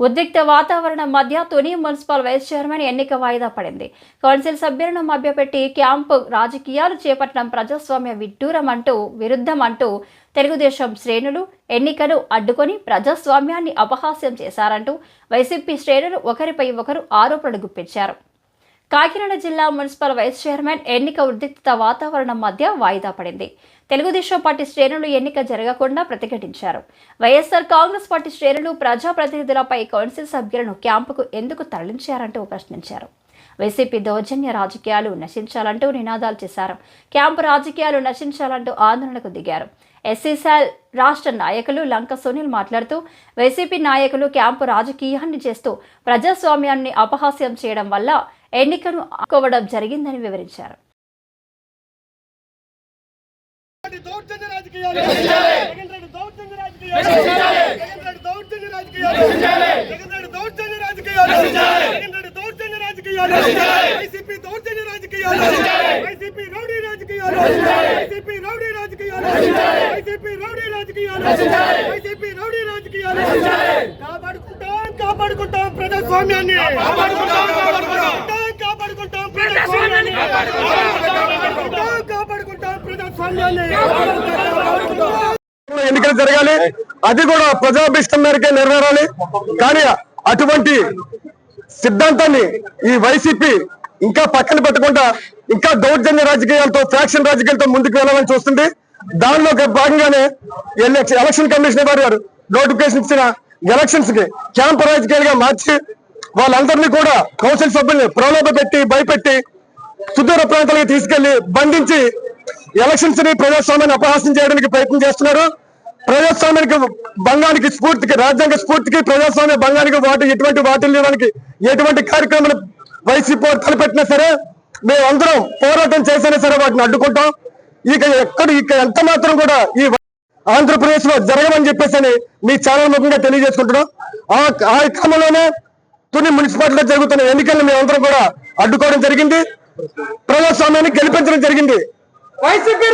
ఉద్రిక్త వాతావరణం మధ్య తుని మున్సిపల్ వైస్ చైర్మన్ ఎన్నిక వాయిదా పడింది. కౌన్సిల్ సభ్యులను మభ్యపెట్టి క్యాంపు రాజకీయాలు చేపట్టడం ప్రజాస్వామ్య విడ్డూరం అంటూ విరుద్ధం అంటూ తెలుగుదేశం శ్రేణులు ఎన్నికను అడ్డుకొని ప్రజాస్వామ్యాన్ని అపహాస్యం చేశారంటూ వైసీపీ శ్రేణులు ఒకరిపై ఒకరు ఆరోపణలు గుప్పించారు. కాకినాడ జిల్లా మున్సిపల్ వైస్ చైర్మన్ ఎన్నిక ఉద్రిక్త వాతావరణం మధ్య వాయిదా పడింది. తెలుగుదేశం పార్టీ శ్రేణులు ఎన్నిక జరగకుండా ప్రతిఘటించారు. వైఎస్ఆర్ కాంగ్రెస్ పార్టీ శ్రేణులు ప్రజాప్రతినిధులపై కౌన్సిల్ సభ్యులను క్యాంపుకు ఎందుకు తరలించారంటూ ప్రశ్నించారు. వైసీపీ దౌర్జన్య రాజకీయాలు నశించాలంటూ నినాదాలు చేశారు. క్యాంపు రాజకీయాలు నశించాలంటూ ఆందోళనకు దిగారు. ఎస్సీసాల్ రాష్ట్ర నాయకులు లంక సునీల్ మాట్లాడుతూ వైసీపీ నాయకులు క్యాంపు రాజకీయాన్ని చేస్తూ ప్రజాస్వామ్యాన్ని అపహాస్యం చేయడం వల్ల ఎన్నికను ఆకోవడం జరిగిందని వివరించారు. రెడ్డి దౌర్జన్య రాజకీయాలు. జగన్ రెడ్డి దౌర్జన్య రాజకీయాలు. జగన్ రెడ్డి దౌర్జన్య రాజకీయాలు. జగన్ రెడ్డి దౌర్జన్య రాజకీయాలు. జగన్ రెడ్డి దౌర్జన్య రాజకీయాలు. వైసీపీ దౌర్జన్య రాజకీయాలు. వైసీపీ రౌడీ రాజకీయాలు. వైసీపీ రౌడీ రాజకీయాలు. వైసీపీ రౌడీ రాజకీయాలు. వైసీపీ రౌడీ రాజకీయాలు. కాపాడుకుంటాం కాపాడుకుంటాం ప్రజాస్వామ్యాన్ని. కాపాడుకుంటాం కాపాడుకుంటాం ప్రజాస్వామ్యాన్ని కాపాడుకుంటాం కాపాడుకుంటాం ప్రజాస్వామ్యాన్ని ఎన్నికలు జరగాలి. అది కూడా ప్రజాభిష్టం మేరకే నెరవేరాలి. కానీ అటువంటి సిద్ధాంతాన్ని ఈ వైసీపీ ఇంకా పక్కన పెట్టకుండా ఇంకా దౌర్జన్య రాజకీయాలతో ఫ్యాక్షన్ రాజకీయాలతో ముందుకు వెళ్ళాలని చూస్తుంది. దానిలో ఒక భాగంగానే ఎలక్షన్ ఎలక్షన్ కమిషన్ వారు నోటిఫికేషన్ ఇచ్చిన ఎలక్షన్స్కి క్యాంప్ రాజకీయాలుగా మార్చి వాళ్ళందరినీ కూడా కౌన్సిల్ సభ్యుల్ని ప్రలోభ పెట్టి భయపెట్టి సుదూర ప్రాంతాలకు తీసుకెళ్ళి బంధించి ఎలక్షన్స్ని ప్రజాస్వామ్యాన్ని అపహాసం చేయడానికి ప్రయత్నం చేస్తున్నారు. ప్రజాస్వామ్యానికి భంగానికి స్ఫూర్తికి రాజ్యాంగ స్ఫూర్తికి ప్రజాస్వామ్య భంగానికి వాటి ఎటువంటి వాటిని ఇవ్వడానికి ఎటువంటి కార్యక్రమాలు వైసీపీ తలపెట్టినా సరే మేమందరం పోరాటం చేసినా సరే వాటిని అడ్డుకుంటాం. ఇక ఎక్కడ ఇక ఎంత మాత్రం కూడా ఈ ఆంధ్రప్రదేశ్లో జరగమని చెప్పేసి మీ ఛానల్ ముఖంగా తెలియజేసుకుంటున్నాం. ఆ ఆ క్రమంలోనే తుని మున్సిపాలిటీలో జరుగుతున్న ఎన్నికలను మేమందరం కూడా అడ్డుకోవడం జరిగింది. ప్రజాస్వామ్యాన్ని గెలిపించడం జరిగింది. వైసీపీ